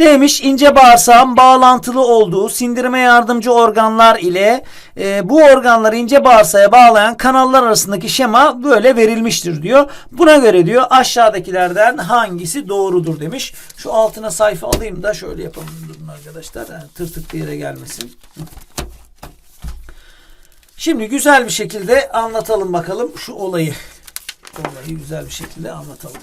Neymiş? İnce bağırsağın bağlantılı olduğu sindirime yardımcı organlar ile e, bu organları ince bağırsağa bağlayan kanallar arasındaki şema böyle verilmiştir diyor. Buna göre diyor aşağıdakilerden hangisi doğrudur demiş. Şu altına sayfa alayım da şöyle yapalım durun arkadaşlar. Yani tır tık bir yere gelmesin. Şimdi güzel bir şekilde anlatalım bakalım şu olayı. Olayı güzel bir şekilde anlatalım.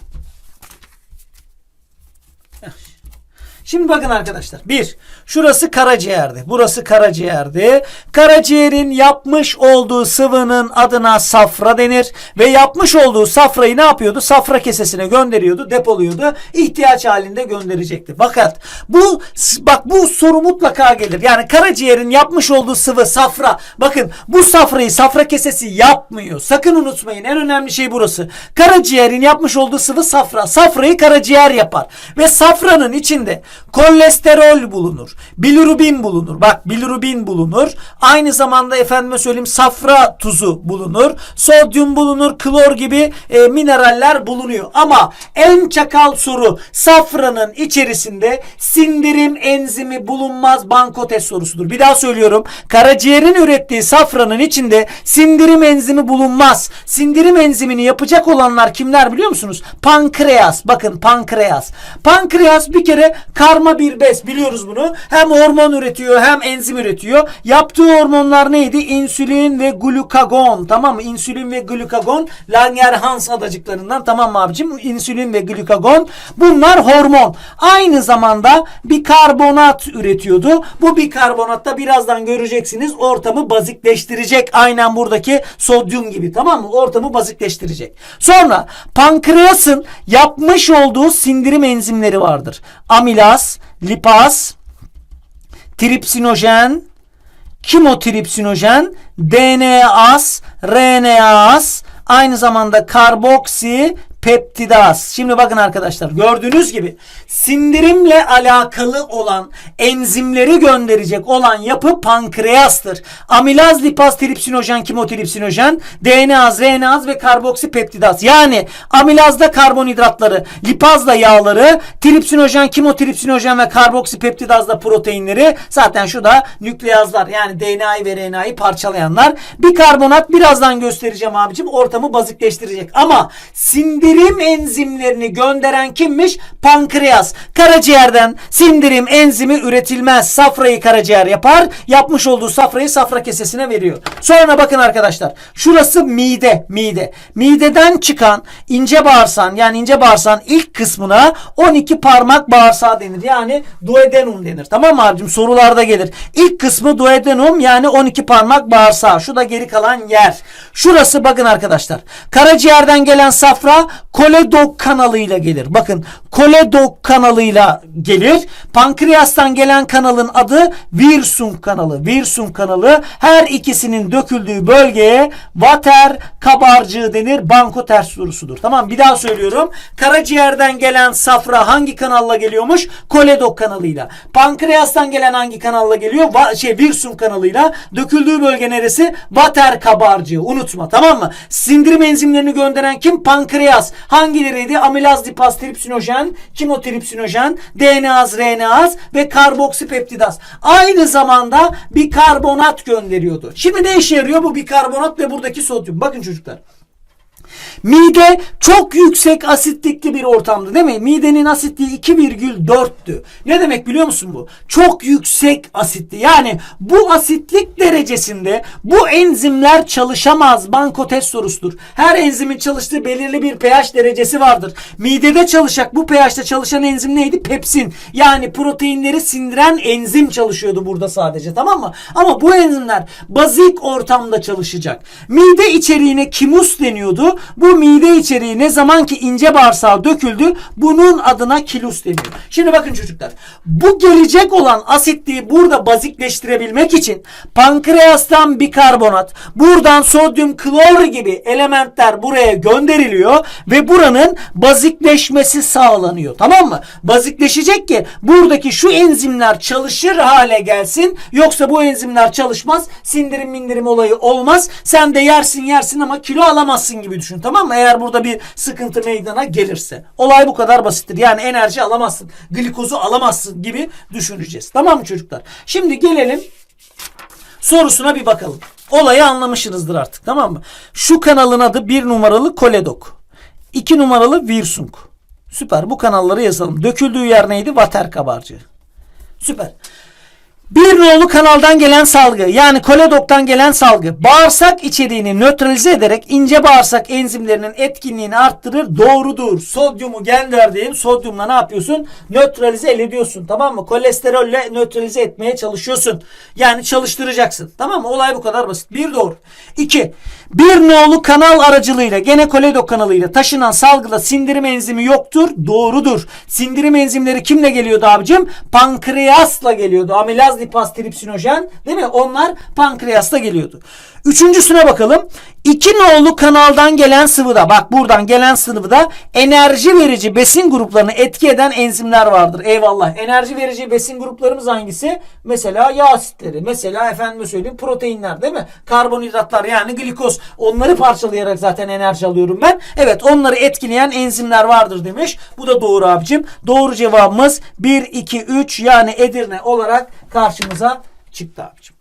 Şimdi bakın arkadaşlar. Bir, şurası karaciğerdi. Burası karaciğerdi. Karaciğerin yapmış olduğu sıvının adına safra denir. Ve yapmış olduğu safrayı ne yapıyordu? Safra kesesine gönderiyordu, depoluyordu. İhtiyaç halinde gönderecekti. Fakat bu bak bu soru mutlaka gelir. Yani karaciğerin yapmış olduğu sıvı safra. Bakın bu safrayı safra kesesi yapmıyor. Sakın unutmayın. En önemli şey burası. Karaciğerin yapmış olduğu sıvı safra. Safrayı karaciğer yapar. Ve safranın içinde kolesterol bulunur. Bilirubin bulunur. Bak bilirubin bulunur. Aynı zamanda efendime söyleyeyim safra tuzu bulunur. Sodyum bulunur. Klor gibi e, mineraller bulunuyor. Ama en çakal soru safranın içerisinde sindirim enzimi bulunmaz banko test sorusudur. Bir daha söylüyorum. Karaciğerin ürettiği safranın içinde sindirim enzimi bulunmaz. Sindirim enzimini yapacak olanlar kimler biliyor musunuz? Pankreas. Bakın pankreas. Pankreas bir kere karma bir bez biliyoruz bunu. Hem hormon üretiyor hem enzim üretiyor. Yaptığı hormonlar neydi? İnsülin ve glukagon. Tamam mı? İnsülin ve glukagon Langerhans adacıklarından tamam mı abicim? İnsülin ve glukagon bunlar hormon. Aynı zamanda bir karbonat üretiyordu. Bu bikarbonat birazdan göreceksiniz ortamı bazikleştirecek. Aynen buradaki sodyum gibi tamam mı? Ortamı bazikleştirecek. Sonra pankreasın yapmış olduğu sindirim enzimleri vardır. Amilaz, lipaz, tripsinojen, kimotripsinojen, DNAs, RNAs, aynı zamanda karboksi peptidaz. Şimdi bakın arkadaşlar gördüğünüz gibi sindirimle alakalı olan enzimleri gönderecek olan yapı pankreastır. Amilaz, lipaz, tripsinojen, kimotripsinojen, DNAz, RNAz ve karboksipeptidaz. Yani amilazda karbonhidratları, lipazda yağları, tripsinojen, kimotripsinojen ve karboksipeptidazda proteinleri. Zaten şu da nükleazlar yani DNA'yı ve RNA'yı parçalayanlar. Bir karbonat birazdan göstereceğim abicim ortamı bazikleştirecek. Ama sindirim sindirim enzimlerini gönderen kimmiş? Pankreas. Karaciğerden sindirim enzimi üretilmez. Safrayı karaciğer yapar. Yapmış olduğu safrayı safra kesesine veriyor. Sonra bakın arkadaşlar. Şurası mide. Mide. Mideden çıkan ince bağırsağın yani ince bağırsağın ilk kısmına 12 parmak bağırsağı denir. Yani duodenum denir. Tamam mı abicim? Sorularda gelir. İlk kısmı duodenum yani 12 parmak bağırsağı. Şu da geri kalan yer. Şurası bakın arkadaşlar. Karaciğerden gelen safra koledok kanalıyla gelir. Bakın koledok kanalıyla gelir. Pankreastan gelen kanalın adı Wirsung kanalı. Wirsung kanalı her ikisinin döküldüğü bölgeye vater kabarcığı denir. Banko ters sorusudur. Tamam bir daha söylüyorum. Karaciğerden gelen safra hangi kanalla geliyormuş? Koledok kanalıyla. Pankreastan gelen hangi kanalla geliyor? Va şey Wirsung kanalıyla. Döküldüğü bölge neresi? Vater kabarcığı. Unutma tamam mı? Sindirim enzimlerini gönderen kim? Pankreas. Hangileriydi? Amilaz, lipaz, tripsinojen, kimotripsinojen, DNAz, RNAz ve karboksipeptidaz. Aynı zamanda bikarbonat gönderiyordu. Şimdi ne işe yarıyor bu bikarbonat ve buradaki sodyum? Bakın çocuklar. Mide çok yüksek asitlikli bir ortamdı değil mi? Midenin asitliği 2,4'tü. Ne demek biliyor musun bu? Çok yüksek asitli. Yani bu asitlik derecesinde bu enzimler çalışamaz. Banko test sorusudur. Her enzimin çalıştığı belirli bir pH derecesi vardır. Midede çalışacak bu pH'te çalışan enzim neydi? Pepsin. Yani proteinleri sindiren enzim çalışıyordu burada sadece tamam mı? Ama bu enzimler bazik ortamda çalışacak. Mide içeriğine kimus deniyordu. Bu mide içeriği ne zaman ki ince bağırsağa döküldü bunun adına kilus deniyor. Şimdi bakın çocuklar bu gelecek olan asitliği burada bazikleştirebilmek için pankreastan bikarbonat buradan sodyum klor gibi elementler buraya gönderiliyor ve buranın bazikleşmesi sağlanıyor. Tamam mı? Bazikleşecek ki buradaki şu enzimler çalışır hale gelsin. Yoksa bu enzimler çalışmaz. Sindirim mindirim olayı olmaz. Sen de yersin yersin ama kilo alamazsın gibi düşün. Tamam Tamam mı? Eğer burada bir sıkıntı meydana gelirse. Olay bu kadar basittir. Yani enerji alamazsın. Glikozu alamazsın gibi düşüneceğiz. Tamam mı çocuklar? Şimdi gelelim sorusuna bir bakalım. Olayı anlamışsınızdır artık tamam mı? Şu kanalın adı bir numaralı Koledok. 2 numaralı Virsung. Süper bu kanalları yazalım. Döküldüğü yer neydi? Vater kabarcığı. Süper. Bir nolu kanaldan gelen salgı yani koledoktan gelen salgı bağırsak içeriğini nötralize ederek ince bağırsak enzimlerinin etkinliğini arttırır. Doğrudur. Sodyumu gönderdiğin sodyumla ne yapıyorsun? Nötralize ediyorsun. Tamam mı? Kolesterolle nötralize etmeye çalışıyorsun. Yani çalıştıracaksın. Tamam mı? Olay bu kadar basit. Bir doğru. İki. Bir nolu kanal aracılığıyla gene koledok kanalıyla taşınan salgıda sindirim enzimi yoktur. Doğrudur. Sindirim enzimleri kimle geliyordu abicim? Pankreasla geliyordu. Amilaz lipaz tripsinojen değil mi? Onlar pankreasla geliyordu. Üçüncüsüne bakalım. İki nolu kanaldan gelen sıvıda bak buradan gelen sıvıda enerji verici besin gruplarını etki eden enzimler vardır. Eyvallah. Enerji verici besin gruplarımız hangisi? Mesela yağ asitleri. Mesela efendime söyleyeyim proteinler değil mi? Karbonhidratlar yani glikoz. Onları parçalayarak zaten enerji alıyorum ben. Evet onları etkileyen enzimler vardır demiş. Bu da doğru abicim. Doğru cevabımız 1, 2, 3 yani Edirne olarak karşımıza çıktı abicim.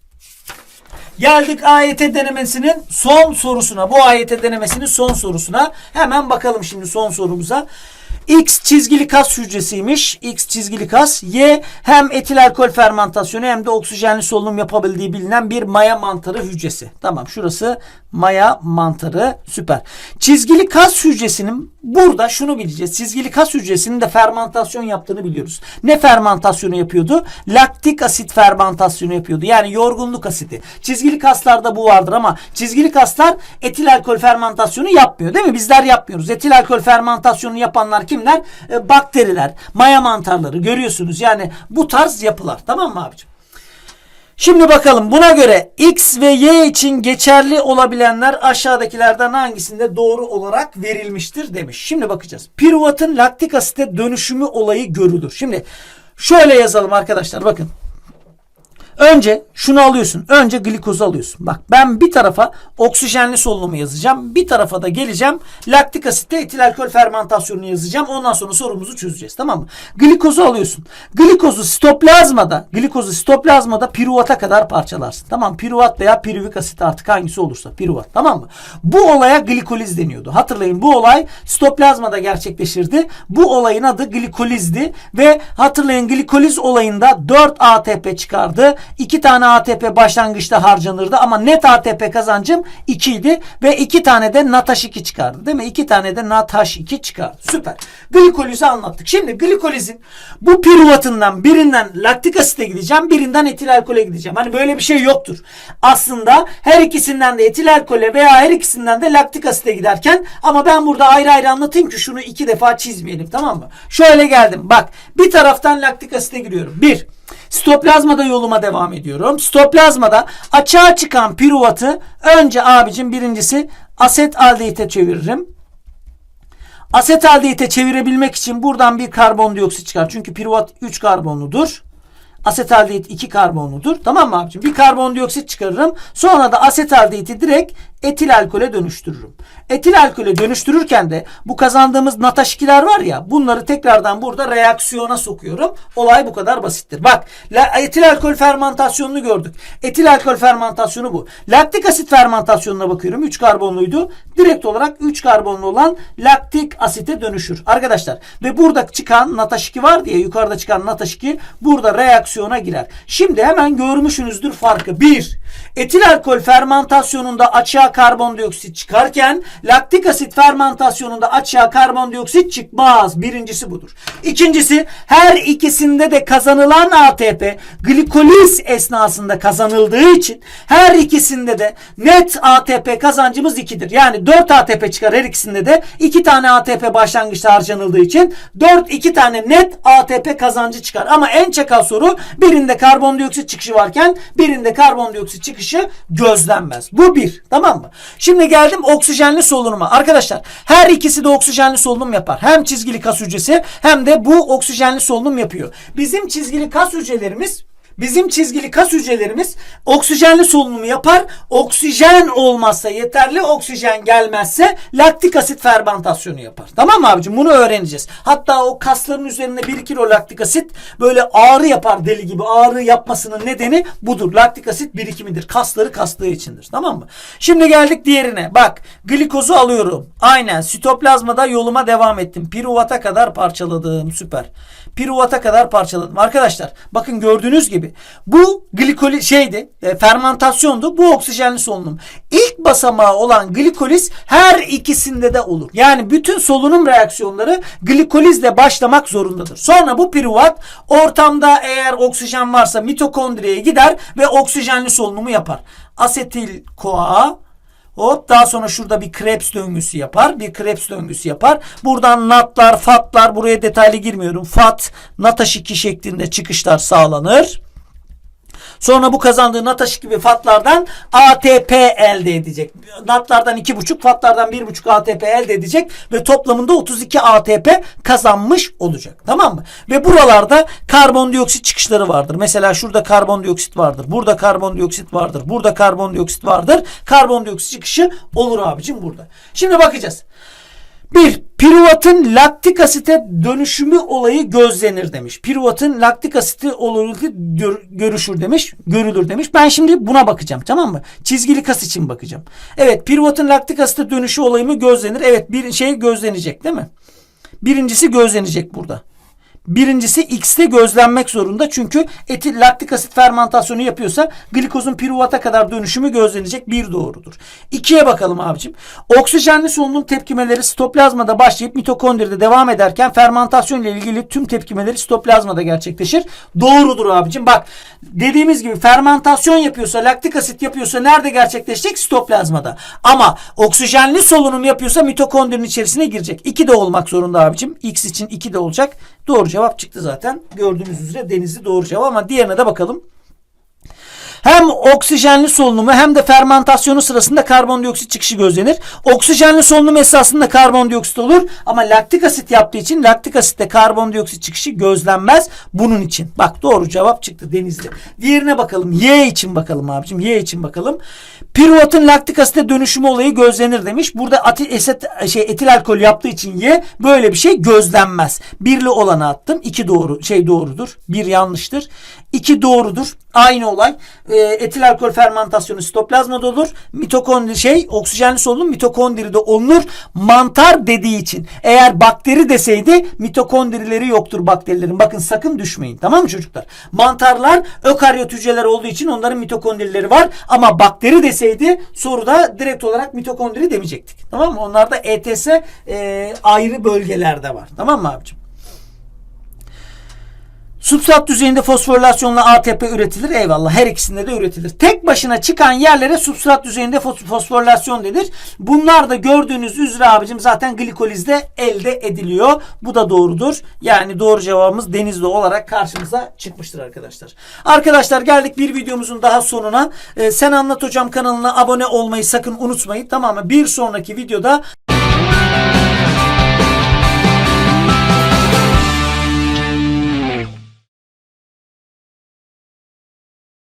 Geldik AYT denemesinin son sorusuna. Bu AYT denemesinin son sorusuna. Hemen bakalım şimdi son sorumuza. X çizgili kas hücresiymiş. X çizgili kas. Y hem etil alkol fermentasyonu hem de oksijenli solunum yapabildiği bilinen bir maya mantarı hücresi. Tamam şurası maya mantarı. Süper. Çizgili kas hücresinin burada şunu bileceğiz. Çizgili kas hücresinin de fermentasyon yaptığını biliyoruz. Ne fermentasyonu yapıyordu? Laktik asit fermentasyonu yapıyordu. Yani yorgunluk asidi. Çizgili kaslarda bu vardır ama çizgili kaslar etil alkol fermentasyonu yapmıyor değil mi? Bizler yapmıyoruz. Etil alkol fermentasyonu yapanlar kimler? E, bakteriler, maya mantarları görüyorsunuz. Yani bu tarz yapılar. Tamam mı abicim? Şimdi bakalım buna göre X ve Y için geçerli olabilenler aşağıdakilerden hangisinde doğru olarak verilmiştir demiş. Şimdi bakacağız. Piruvatın laktik asite dönüşümü olayı görülür. Şimdi şöyle yazalım arkadaşlar bakın. Önce şunu alıyorsun. Önce glikozu alıyorsun. Bak ben bir tarafa oksijenli solunumu yazacağım. Bir tarafa da geleceğim. Laktik asitte etil alkol fermentasyonunu yazacağım. Ondan sonra sorumuzu çözeceğiz. Tamam mı? Glikozu alıyorsun. Glikozu sitoplazmada, glikozu sitoplazmada piruvata kadar parçalarsın. Tamam Piruvat veya piruvik asit artık hangisi olursa piruvat. Tamam mı? Bu olaya glikoliz deniyordu. Hatırlayın bu olay sitoplazmada gerçekleşirdi. Bu olayın adı glikolizdi ve hatırlayın glikoliz olayında 4 ATP çıkardı. 2 tane ATP başlangıçta harcanırdı ama net ATP kazancım 2 idi ve 2 tane de NATH2 çıkardı. Değil mi? 2 tane de NATH2 çıkardı. Süper. Glikolizi anlattık. Şimdi glikolizin bu piruvatından birinden laktik asite gideceğim, birinden etil alkole gideceğim. Hani böyle bir şey yoktur. Aslında her ikisinden de etil alkole veya her ikisinden de laktik asite giderken ama ben burada ayrı ayrı anlatayım ki şunu iki defa çizmeyelim tamam mı? Şöyle geldim. Bak bir taraftan laktik asite giriyorum. Bir. Sitoplazmada yoluma devam ediyorum. Sitoplazmada açığa çıkan piruvatı önce abicim birincisi aset aldehite çeviririm. Asetaldehite çevirebilmek için buradan bir karbondioksit çıkar. Çünkü piruvat 3 karbonludur. Asetaldehit 2 karbonludur. Tamam mı abicim? Bir karbondioksit çıkarırım. Sonra da asetaldehiti direkt etil alkole dönüştürürüm. Etil alkole dönüştürürken de bu kazandığımız NATH2'ler var ya bunları tekrardan burada reaksiyona sokuyorum. Olay bu kadar basittir. Bak etil alkol fermentasyonunu gördük. Etil alkol fermentasyonu bu. Laktik asit fermentasyonuna bakıyorum. 3 karbonluydu. Direkt olarak 3 karbonlu olan laktik asite dönüşür. Arkadaşlar ve burada çıkan NATH2 var diye yukarıda çıkan NATH2 burada reaksiyona girer. Şimdi hemen görmüşsünüzdür farkı. 1. Etil alkol fermentasyonunda açığa karbondioksit çıkarken laktik asit fermentasyonunda açığa karbondioksit çıkmaz. Birincisi budur. İkincisi her ikisinde de kazanılan ATP glikoliz esnasında kazanıldığı için her ikisinde de net ATP kazancımız 2'dir. Yani 4 ATP çıkar her ikisinde de 2 tane ATP başlangıçta harcanıldığı için 4 2 tane net ATP kazancı çıkar. Ama en çakal soru birinde karbondioksit çıkışı varken birinde karbondioksit çıkışı gözlenmez. Bu bir. Tamam mı? Şimdi geldim oksijenli solunuma. Arkadaşlar her ikisi de oksijenli solunum yapar. Hem çizgili kas hücresi hem de bu oksijenli solunum yapıyor. Bizim çizgili kas hücrelerimiz Bizim çizgili kas hücrelerimiz oksijenli solunumu yapar. Oksijen olmazsa yeterli oksijen gelmezse laktik asit fermentasyonu yapar. Tamam mı abicim? Bunu öğreneceğiz. Hatta o kasların üzerinde birikir o laktik asit böyle ağrı yapar deli gibi. Ağrı yapmasının nedeni budur. Laktik asit birikimidir. Kasları kastığı içindir. Tamam mı? Şimdi geldik diğerine. Bak glikozu alıyorum. Aynen sitoplazmada yoluma devam ettim. Piruvata kadar parçaladım. Süper. Piruvata kadar parçaladım. Arkadaşlar bakın gördüğünüz gibi bu glikoli şeydi e, fermentasyondu. Bu oksijenli solunum. İlk basamağı olan glikoliz her ikisinde de olur. Yani bütün solunum reaksiyonları glikolizle başlamak zorundadır. Sonra bu piruvat ortamda eğer oksijen varsa mitokondriye gider ve oksijenli solunumu yapar. Asetil koa Hop daha sonra şurada bir Krebs döngüsü yapar. Bir Krebs döngüsü yapar. Buradan natlar, fatlar buraya detaylı girmiyorum. Fat, nataş2 şeklinde çıkışlar sağlanır. Sonra bu kazandığı nataş gibi fatlardan ATP elde edecek. Natlardan 2,5 fatlardan 1,5 ATP elde edecek ve toplamında 32 ATP kazanmış olacak. Tamam mı? Ve buralarda karbondioksit çıkışları vardır. Mesela şurada karbondioksit vardır. Burada karbondioksit vardır. Burada karbondioksit vardır. Karbondioksit çıkışı olur abicim burada. Şimdi bakacağız. Bir, piruvatın laktik asite dönüşümü olayı gözlenir demiş. Piruvatın laktik asiti gör- görüşür demiş, görülür demiş. Ben şimdi buna bakacağım tamam mı? Çizgili kas için bakacağım. Evet, piruvatın laktik asite dönüşü olayı mı gözlenir? Evet, bir şey gözlenecek değil mi? Birincisi gözlenecek burada. Birincisi X'te gözlenmek zorunda. Çünkü etil laktik asit fermentasyonu yapıyorsa glikozun piruvata kadar dönüşümü gözlenecek. Bir doğrudur. İkiye bakalım abicim. Oksijenli solunum tepkimeleri sitoplazmada başlayıp mitokondride devam ederken fermentasyon ile ilgili tüm tepkimeleri sitoplazmada gerçekleşir. Doğrudur abicim. Bak dediğimiz gibi fermentasyon yapıyorsa laktik asit yapıyorsa nerede gerçekleşecek? Sitoplazmada. Ama oksijenli solunum yapıyorsa mitokondrinin içerisine girecek. İki de olmak zorunda abicim. X için iki de olacak. Doğru cevap çıktı zaten. Gördüğünüz üzere denizli doğru cevap ama diğerine de bakalım. Hem oksijenli solunumu hem de fermentasyonu sırasında karbondioksit çıkışı gözlenir. Oksijenli solunum esasında karbondioksit olur ama laktik asit yaptığı için laktik asitte karbondioksit çıkışı gözlenmez bunun için. Bak doğru cevap çıktı denizli. Diğerine bakalım. Y için bakalım abicim. Y için bakalım. Piruvatın laktik asite dönüşümü olayı gözlenir demiş. Burada atil, eset, şey, etil alkol yaptığı için Y böyle bir şey gözlenmez. Birli olanı attım. İki doğru şey doğrudur. Bir yanlıştır. İki doğrudur. Aynı olay. E, etil alkol fermentasyonu sitoplazmada olur. Mitokondri şey oksijenli solunum mitokondride olunur. Mantar dediği için. Eğer bakteri deseydi mitokondrileri yoktur bakterilerin. Bakın sakın düşmeyin. Tamam mı çocuklar? Mantarlar ökaryot hücreler olduğu için onların mitokondrileri var. Ama bakteri deseydi soruda direkt olarak mitokondri demeyecektik. Tamam mı? Onlarda ETS e, ayrı bölgelerde var. Tamam mı abicim? Substrat düzeyinde fosforilasyonla ATP üretilir. Eyvallah her ikisinde de üretilir. Tek başına çıkan yerlere substrat düzeyinde fos- fosforilasyon denir. Bunlar da gördüğünüz üzere abicim zaten glikolizde elde ediliyor. Bu da doğrudur. Yani doğru cevabımız denizli olarak karşımıza çıkmıştır arkadaşlar. Arkadaşlar geldik bir videomuzun daha sonuna. Ee, Sen Anlat Hocam kanalına abone olmayı sakın unutmayın. Tamam mı? Bir sonraki videoda